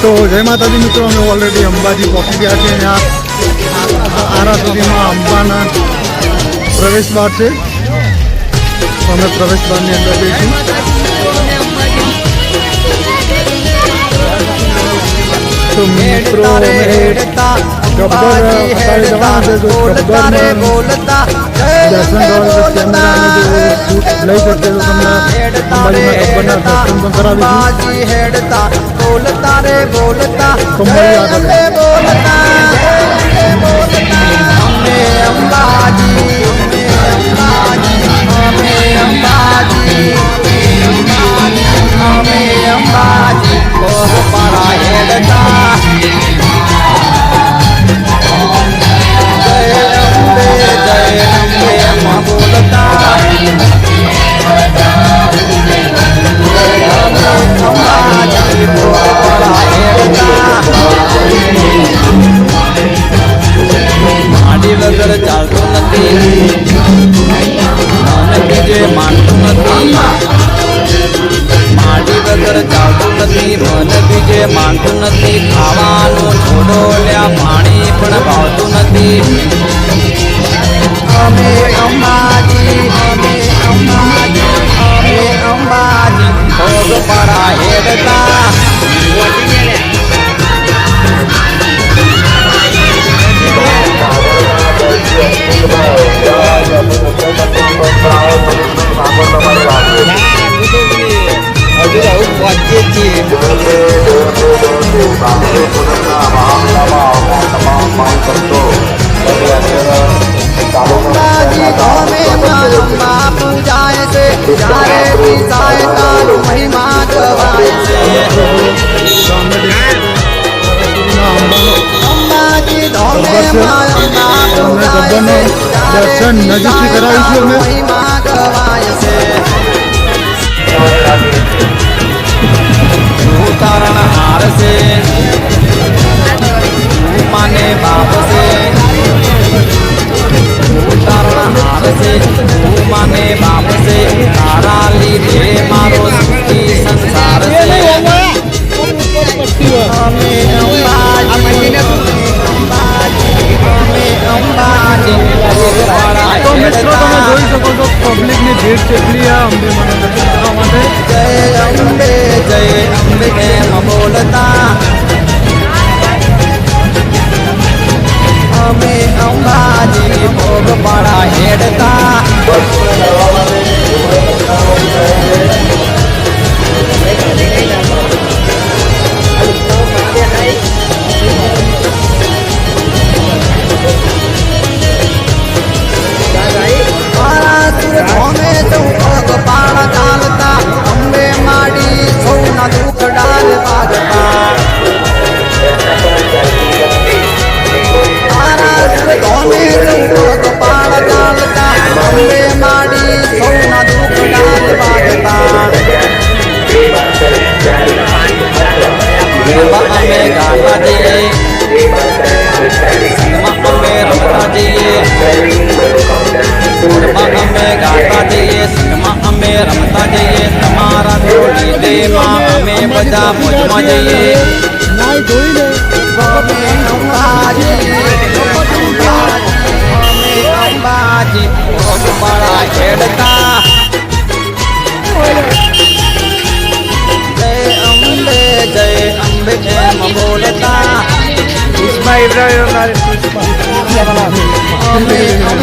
તો જય માતાજી મિત્રો, અમે ઓલરેડી અંબાજી પહોંચી ગયા છીએ ત્યાં આરા સુધીમાં અંબાના પ્રવેશ દ્વાર છે. અમે પ્રવેશ દ્વારની અંદર જઈશું તો મિત્રો, અમે बाजी है डांस बोलता रे बोलता जैसन बोलता लई करते हो तुमने हमारी मदद बना तुम तुम करा दी बाजी हेडता बोलता रे बोलता तुम्हारी आदत बोलता માનતું નથી ખાવાનું છોડો લ્યા પાણી પણ ભાવતું નથી અમે અંબાજી અમે અંબાજી અમે અંબાજી ભોગ પરા હેડતા હજુ આવું પહોંચીએ છીએ અંબાજી ધોમે માલંબા પૂજાય છે જ્યારે પીસાય તારો મહિમા ગવાય છે અંબાજી ધોમે માલંબા પૂજાય છે જ્યારે દર્શન નજીકથી કરાવીશું અમે. મહિમા ગવાય છે ઉતારણ હાર છે માને બાપ છે ઉતારણ હાર છે માને બાપ છે તારા લીધે મારો સુખી સંસાર છે અમે અંબાજી અંબાજી અમે અંબાજી. તો મિત્રો તમે જોઈ શકો છો પબ્લિકની ભીડ કેટલી આ અંબે માટે. જય અંબે જય અંબે એમ બોલતા લીધેમાં અમે બધા મોજમાં જઈએ. અમે અંબાજી અમે અંબાજી પગપાળા ખેડતા. જય અંબે જય અંબે એમ બોલતા.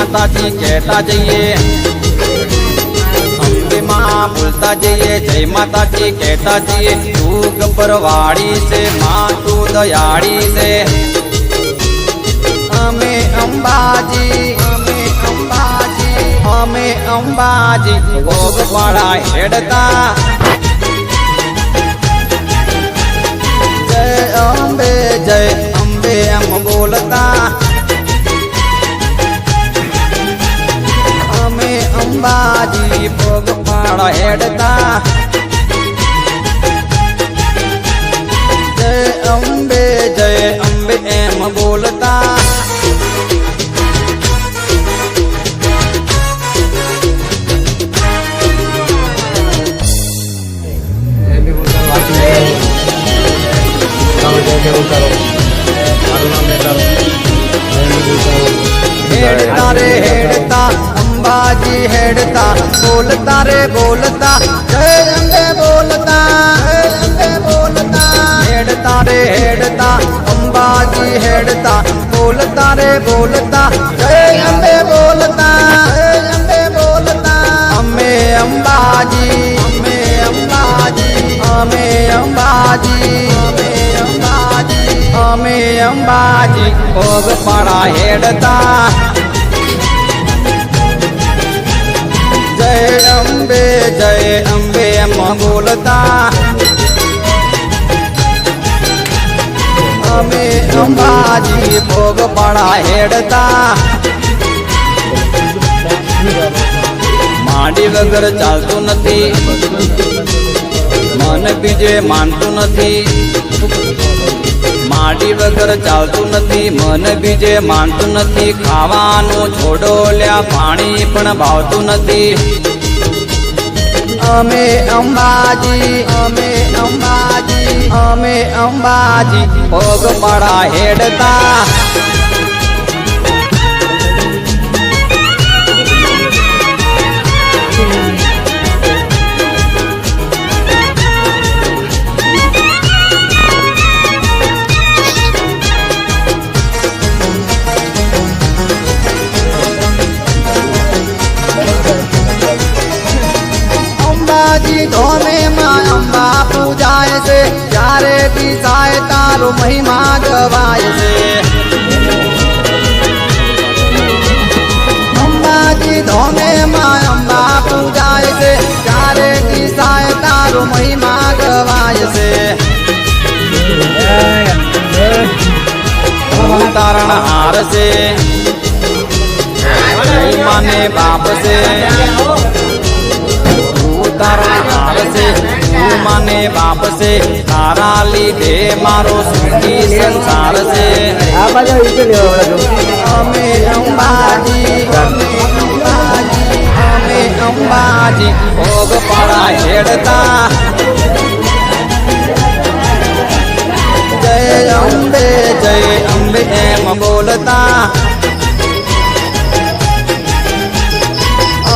माता जी कहता जाइए। बोलता जाइए, जय माता जी कहता जाइए। तू गबरवाड़ी से, माँ तू दयाड़ी से। हमें अम्बाजी हमें अम्बाजी हमें अम्बाजी भोग बड़ा हेडता। जय अम्बे जय अम्बे हम बोलता। અંબાજી ભોગ પાડ હેડતા. छेड़ता बोलता रे बोलता। अम्बे बोलता अम्बे बोलता। अम्बे अम्बाजी अम्बे अम्बाजी अम्बे अम्बाजी अम्बे अम्बाजी अम्बे अम्बाजी भोग पड़ा हेड़ता। जय अम्बे जय अम्बे अम्मा बोलता। અમે અંબાજી ભોગ પાડા હેડતા. માંડી વગર ચાલતું નથી. મન બીજે માનતું નથી. માડી વગર ચાલતું નથી, મન બીજે માનતું નથી. ખાવાનું છોડો લ્યા, પાણી પણ ભાવતું નથી. અમે અંબાજી અમે અંબાજી અમે અંબાજી. પગ પાડા હેડતા. जी में माँ अम्बा पूजाए से। यारे दिशाए तारो महिमा गवाए से। अम्बा जी में माँ अम्बा पूजाए से। यारे दिशाए तारो महिमा गवाए से। तारण हार से। माने बाप से। તારા છે તું મને બાપ છે તારા લીધે મારો સુખી સંસાર છે. અમે અંબાજી અમે અંબાજી ભોગ પડા હેડતા જય અંબે જય અંબે એમ બોલતા.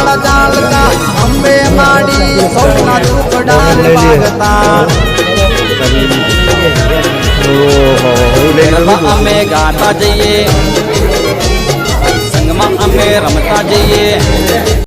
ચાલતા અંબે માડી સૌના દુઃખ ડાર ભાગતા અમે ગાતા જઈએ સંગમાં અમે રમતા જઈએ.